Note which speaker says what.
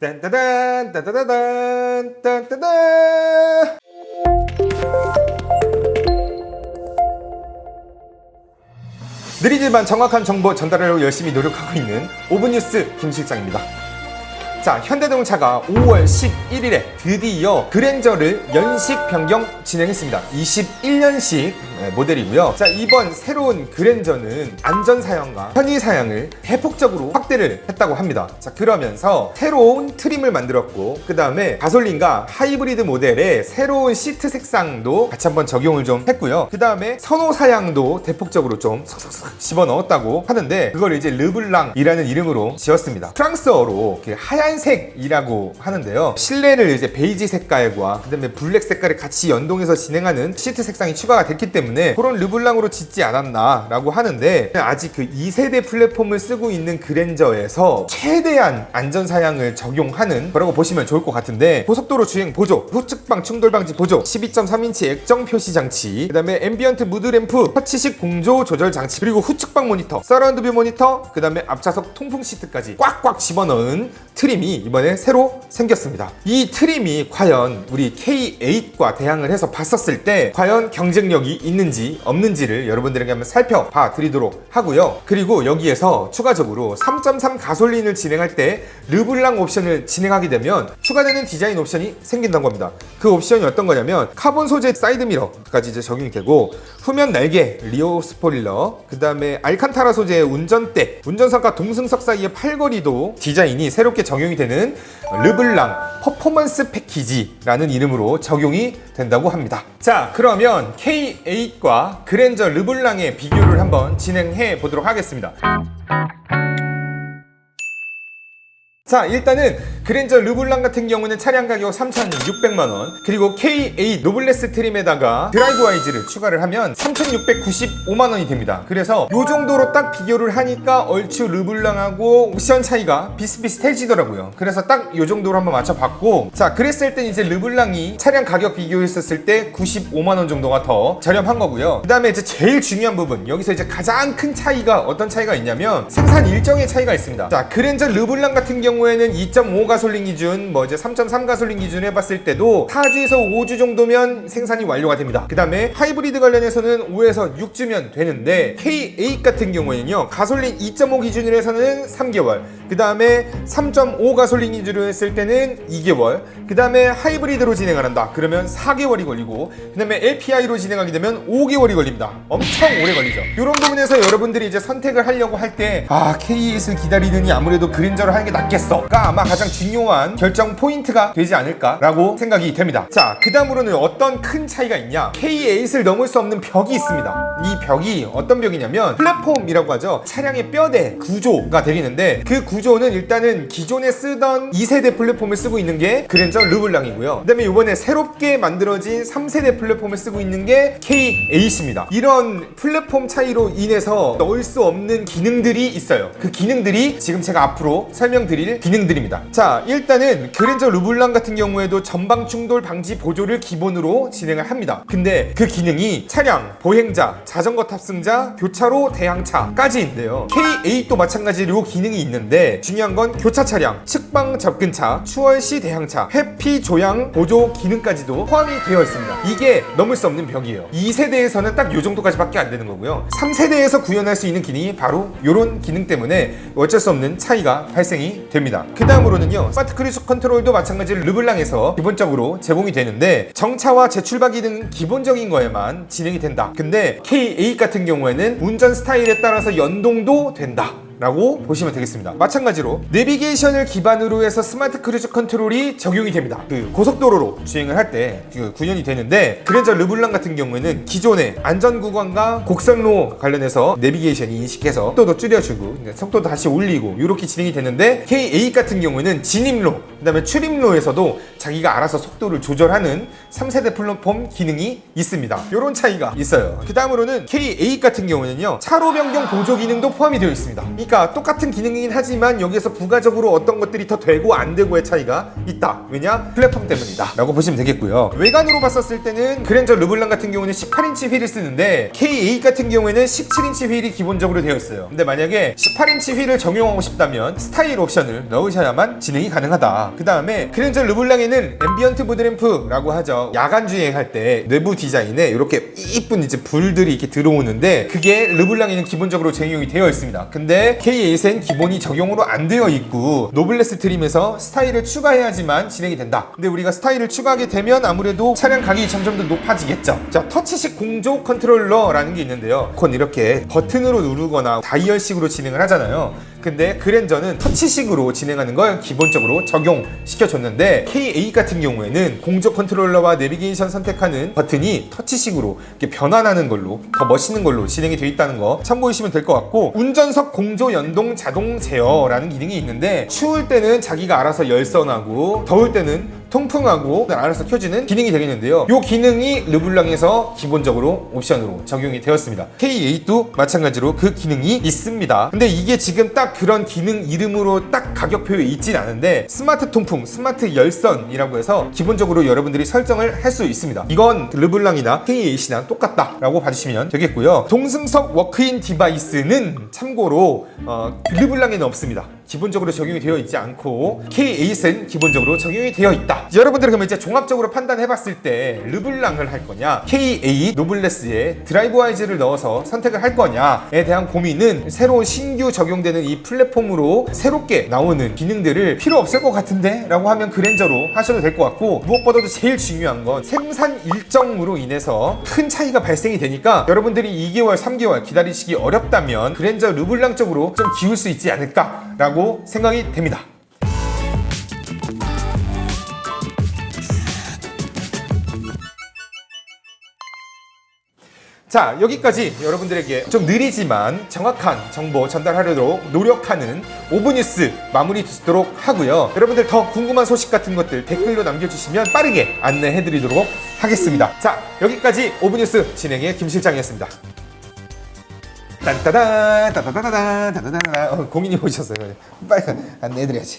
Speaker 1: 딴따단 딴따다단 딴따단 느리지만 정확한 정보 전달하려고 열심히 노력하고 있는 오븐뉴스 김 실장입니다. 자, 현대자동차가 5월 11일에 드디어 그랜저를 연식 변경 진행했습니다. 21년식 모델이고요. 자, 이번 새로운 그랜저는 안전 사양과 편의 사양을 대폭적으로 확대를 했다고 합니다. 자, 그러면서 새로운 트림을 만들었고, 그 다음에 가솔린과 하이브리드 모델의 새로운 시트 색상도 같이 한번 적용을 좀 했고요. 그 다음에 선호 사양도 대폭적으로 좀 석석석 집어 넣었다고 하는데, 그걸 이제 르블랑이라는 이름으로 지었습니다. 프랑스어로 하얀색이라고 하는데요. 실내를 이제 베이지 색깔과 그 다음에 블랙 색깔을 같이 연동해서 진행하는 시트 색상이 추가가 됐기 때문에 그런 르블랑으로 짓지 않았나라고 하는데 아직 그 2세대 플랫폼을 쓰고 있는 그랜저에서 최대한 안전 사양을 적용하는 거라고 보시면 좋을 것 같은데 고속도로 주행 보조, 후측방 충돌 방지 보조, 12.3인치 액정 표시 장치, 그다음에 앰비언트 무드 램프, 터치식 공조 조절 장치, 그리고 후측방 모니터, 서라운드 뷰 모니터, 그다음에 앞좌석 통풍 시트까지 꽉꽉 집어넣은 트림이 이번에 새로 생겼습니다. 이 트림이 과연 우리 K8과 대항을 해서 봤었을 때 과연 경쟁력이 있는 지 없는지를 여러분들에게 한번 살펴봐 드리도록 하고요. 그리고 여기에서 추가적으로 3.3 가솔린을 진행할 때 르블랑 옵션을 진행하게 되면 추가되는 디자인 옵션이 생긴다고 합니다. 그 옵션이 어떤 거냐면 카본 소재 사이드 미러까지 이제 적용이 되고 후면 날개, 리오 스포일러, 그 다음에 알칸타라 소재의 운전대, 운전석과 동승석 사이의 팔걸이도 디자인이 새롭게 적용이 되는 르블랑 퍼포먼스 패키지라는 이름으로 적용이 된다고 합니다. 자, 그러면 K8과 그랜저 르블랑의 비교를 한번 진행해 보도록 하겠습니다. 자 일단은 그랜저 르블랑 같은 경우는 차량 가격 3,600만원 그리고 K8 노블레스 트림에다가 드라이브 와이즈를 추가를 하면 3,695만원이 됩니다. 그래서 요 정도로 딱 비교를 하니까 얼추 르블랑하고 옵션 차이가 비슷비슷해지더라고요. 그래서 딱요 정도로 한번 맞춰봤고 자 그랬을 땐 이제 르블랑이 차량 가격 비교했었을 때 95만원 정도가 더 저렴한 거고요. 그 다음에 이제 제일 중요한 부분 여기서 이제 가장 큰 차이가 어떤 차이가 있냐면 생산 일정의 차이가 있습니다. 자 그랜저 르블랑 같은 경우 경우에는 2.5가 솔린 기준, 뭐 이제 3.3 가솔린 기준 해봤을 때도 4주에서 5주 정도면 생산이 완료가 됩니다. 그 다음에 하이브리드 관련해서는 5에서 6주면 되는데 K8 같은 경우에는요 가솔린 2.5 기준으로 해서는 3개월, 그 다음에 3.5 가솔린 기준으로 했을 때는 2개월, 그 다음에 하이브리드로 진행을 한다. 그러면 4개월이 걸리고, 그 다음에 LPI로 진행하게 되면 5개월이 걸립니다. 엄청 오래 걸리죠. 이런 부분에서 여러분들이 이제 선택을 하려고 할 때 아 K8을 기다리느니 아무래도 그린저를 하는 게 낫겠어. 가 아마 가장 중요한 결정 포인트가 되지 않을까라고 생각이 됩니다. 자, 그 다음으로는 어떤 큰 차이가 있냐? K8을 넘을 수 없는 벽이 있습니다. 이 벽이 어떤 벽이냐면 플랫폼이라고 하죠. 차량의 뼈대 구조가 되겠는데 그 구조는 일단은 기존에 쓰던 2세대 플랫폼을 쓰고 있는 게 그랜저 르블랑이고요. 그 다음에 이번에 새롭게 만들어진 3세대 플랫폼을 쓰고 있는 게 K8입니다. 이런 플랫폼 차이로 인해서 넣을 수 없는 기능들이 있어요. 그 기능들이 지금 제가 앞으로 설명드릴 기능들입니다. 자, 일단은 그랜저 르블랑 같은 경우에도 전방 충돌 방지 보조를 기본으로 진행을 합니다. 근데 그 기능이 차량, 보행자, 자전거 탑승자, 교차로 대항차까지 있는데요. K8도 마찬가지로 이 기능이 있는데 중요한 건 교차 차량, 측방 접근차, 추월 시 대항차, 회피 조향 보조 기능까지도 포함이 되어 있습니다. 이게 넘을 수 없는 벽이에요. 2세대에서는 딱이 정도까지밖에 안 되는 거고요. 3세대에서 구현할 수 있는 기능이 바로 이런 기능 때문에 어쩔 수 없는 차이가 발생이 됩니다. 그 다음으로는요, 스마트 크루즈 컨트롤도 마찬가지로 르블랑에서 기본적으로 제공이 되는데 정차와 재출발 기능은 기본적인 거에만 진행이 된다. 근데 K8 같은 경우에는 운전 스타일에 따라서 연동도 된다. 라고 보시면 되겠습니다. 마찬가지로 내비게이션을 기반으로 해서 스마트 크루즈 컨트롤이 적용이 됩니다. 그 고속도로로 주행을 할 때 구현이 되는데 그랜저 르블랑 같은 경우에는 기존의 안전 구간과 곡선로 관련해서 내비게이션이 인식해서 속도도 줄여주고 속도 다시 올리고 이렇게 진행이 되는데 K8 같은 경우에는 진입로 그 다음에 출입로에서도 자기가 알아서 속도를 조절하는 3세대 플랫폼 기능이 있습니다. 이런 차이가 있어요. 그 다음으로는 K8 같은 경우는요 차로 변경 보조 기능도 포함이 되어 있습니다. 그러니까 똑같은 기능이긴 하지만 여기에서 부가적으로 어떤 것들이 더 되고 안 되고의 차이가 있다. 왜냐? 플랫폼 때문이다. 라고 보시면 되겠고요. 외관으로 봤었을 때는 그랜저 르블랑 같은 경우는 18인치 휠을 쓰는데 K8 같은 경우에는 17인치 휠이 기본적으로 되어 있어요. 근데 만약에 18인치 휠을 적용하고 싶다면 스타일 옵션을 넣으셔야만 진행이 가능하다. 그 다음에 그랜저 르블랑에는 앰비언트 보드램프라고 하죠. 야간 주행할 때 내부 디자인에 이렇게 이쁜 이제 불들이 이렇게 들어오는데 그게 르블랑에는 기본적으로 적용이 되어 있습니다. 근데 K8엔 기본이 적용으로 안 되어 있고 노블레스 트림에서 스타일을 추가해야지만 진행이 된다. 근데 우리가 스타일을 추가하게 되면 아무래도 차량 가격이 점점 더 높아지겠죠. 자, 터치식 공조 컨트롤러라는 게 있는데요. 그건 이렇게 버튼으로 누르거나 다이얼식으로 진행을 하잖아요. 근데 그랜저는 터치식으로 진행하는 걸 기본적으로 적용시켜줬는데 K8 같은 경우에는 공조 컨트롤러와 내비게이션 선택하는 버튼이 터치식으로 이렇게 변환하는 걸로 더 멋있는 걸로 진행이 되어 있다는 거 참고하시면 될 것 같고 운전석 공조 연동 자동 제어라는 기능이 있는데 추울 때는 자기가 알아서 열선하고 더울 때는 통풍하고 알아서 켜지는 기능이 되겠는데요. 이 기능이 르블랑에서 기본적으로 옵션으로 적용이 되었습니다. K8도 마찬가지로 그 기능이 있습니다. 근데 이게 지금 딱 그런 기능 이름으로 딱 가격표에 있진 않은데 스마트 통풍, 스마트 열선이라고 해서 기본적으로 여러분들이 설정을 할 수 있습니다. 이건 르블랑이나 K8이나 똑같다 라고 봐주시면 되겠고요. 동승석 워크인 디바이스는 참고로 어, 르블랑에는 없습니다. 기본적으로 적용이 되어 있지 않고 K8은 기본적으로 적용이 되어 있다. 여러분들 그러면 이제 종합적으로 판단해 봤을 때 르블랑을 할 거냐, K8 노블레스에 드라이브 와이즈를 넣어서 선택을 할 거냐에 대한 고민은 새로운 신규 적용되는 이 플랫폼으로 새롭게 나오는 기능들을 필요 없을 것 같은데? 라고 하면 그랜저로 하셔도 될 것 같고 무엇보다도 제일 중요한 건 생산 일정으로 인해서 큰 차이가 발생이 되니까 여러분들이 2개월, 3개월 기다리시기 어렵다면 그랜저 르블랑 쪽으로 좀 기울 수 있지 않을까 라고 생각이 됩니다. 자 여기까지 여러분들에게 좀 느리지만 정확한 정보 전달하려고 노력하는 오브 뉴스 마무리 짓도록 하고요. 여러분들 더 궁금한 소식 같은 것들 댓글로 남겨주시면 빠르게 안내해드리도록 하겠습니다. 자 여기까지 오브 뉴스 진행의 김 실장이었습니다 딴따단 따다다다단 따다다다 어, 공인이 오셨어요. 빨리 안내해드려야지